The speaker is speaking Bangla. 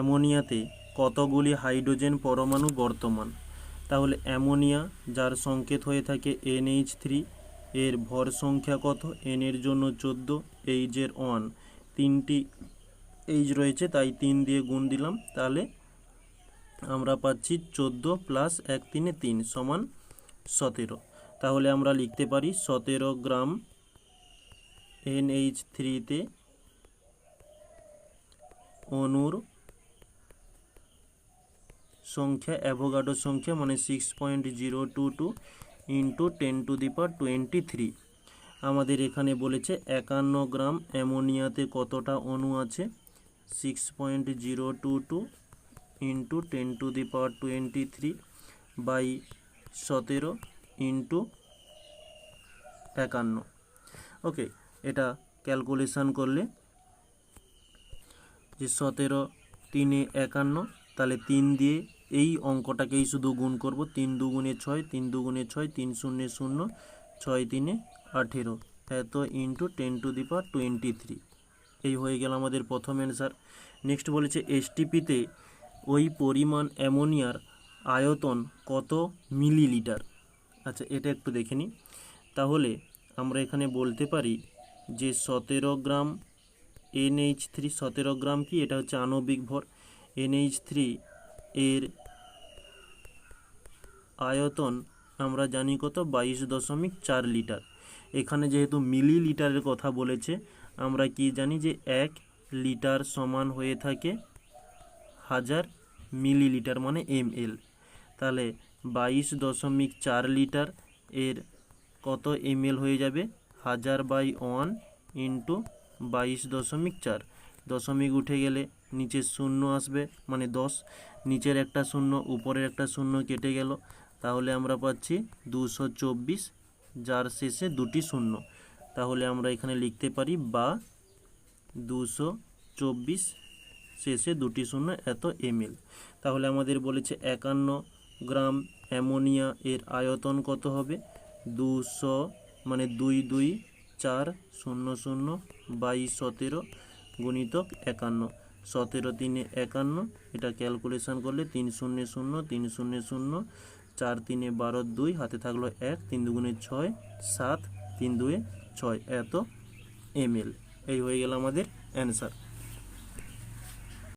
অ্যামোনিয়াতে কতগুলি হাইড্রোজেন পরমাণু বর্তমান? তাহলে অ্যামোনিয়া, যার সংকেত হয়ে থাকে এনএইচ থ্রি, এর ভর সংখ্যা কত? এন এর জন্য চোদ্দ এইচের ওয়ান। তিনটি এইচ রয়েছে, তাই তিন দিয়ে গুণ দিলাম। তাহলে আমরা পাচ্ছি চোদ্দ প্লাস এক তিনে তিন সমান সতেরো। তাহলে আমরা লিখতে পারি সতেরো গ্রাম এনএইচ থ্রিতে অণুর সংখ্যা অ্যাভোগাডো সংখ্যা মানে six point zero two two into ten to the power twenty three আমাদের এখানে বলেছে একান্ন গ্রাম অ্যামোনিয়াতে কতটা অণু আছে? Six point zero two two into ten to the power twenty three by সতেরো ইন্টু একান্ন। ওকে এটা ক্যালকুলেশন করলে যে সতেরো তিনে একান্ন, তাহলে তিন দিয়ে এই অঙ্কটাকেই শুধু গুণ করব তিন দুগুণে ছয়, তিন দুগুণে ছয়, তিন শূন্য শূন্য, ছয় তিনে আঠেরো। এত into ten to the power twenty three এই হয়ে গেল আমাদের প্রথম অ্যান্সার নেক্সট বলেছে এসটিপিতে ওই পরিমাণ অ্যামোনিয়ার আয়তন কত মিলিলিটার? আচ্ছা এটা একটু দেখে নিই। তাহলে আমরা এখানে বলতে পারি যে সতেরো গ্রাম এনএইচ থ্রি সতেরো গ্রাম কি? এটা হচ্ছে আণবিক ভর। এনএইচ থ্রি এর আয়তন আমরা জানি কত? বাইশ দশমিক চার লিটার। এখানে যেহেতু মিলি লিটারের কথা বলেছে, আমরা কি জানি যে এক লিটার সমান হয়ে থাকে হাজার মিলিলিটার মানে এম এল তাহলে বাইশ দশমিক চার লিটার এর কত এম হয়ে যাবে? হাজার বাই ওয়ান ইন্টু বাইশ দশমিক চার। দশমিক উঠে গেলে নিচে শূন্য আসবে মানে দশ। নিচের একটা শূন্য, উপরের একটা শূন্য কেটে গেল। তাহলে আমরা পাচ্ছি দুশো চব্বিশ, যার শেষে দুটি শূন্য। তাহলে আমরা এখানে লিখতে পারি বা দুশো চব্বিশ শেষে দুটি শূন্য এত এমএল। তাহলে আমাদের বলেছে একান্ন গ্রাম অ্যামোনিয়া এর আয়তন কত হবে? দুশো মানে দুই দুই চার শূন্য শূন্য বাইশ সতেরো। গুণিতক একান্ন। সতেরো তিনে একান্ন, এটা ক্যালকুলেশন করলে তিন শূন্য শূন্য, তিন শূন্য শূন্য, চার তিনে বারো দুই, হাতে থাকল এক, তিন দুগুণে ছয়, সাত, তিন দুয়ে ছয়। এত এম এই হয়ে গেল আমাদের অ্যান্সার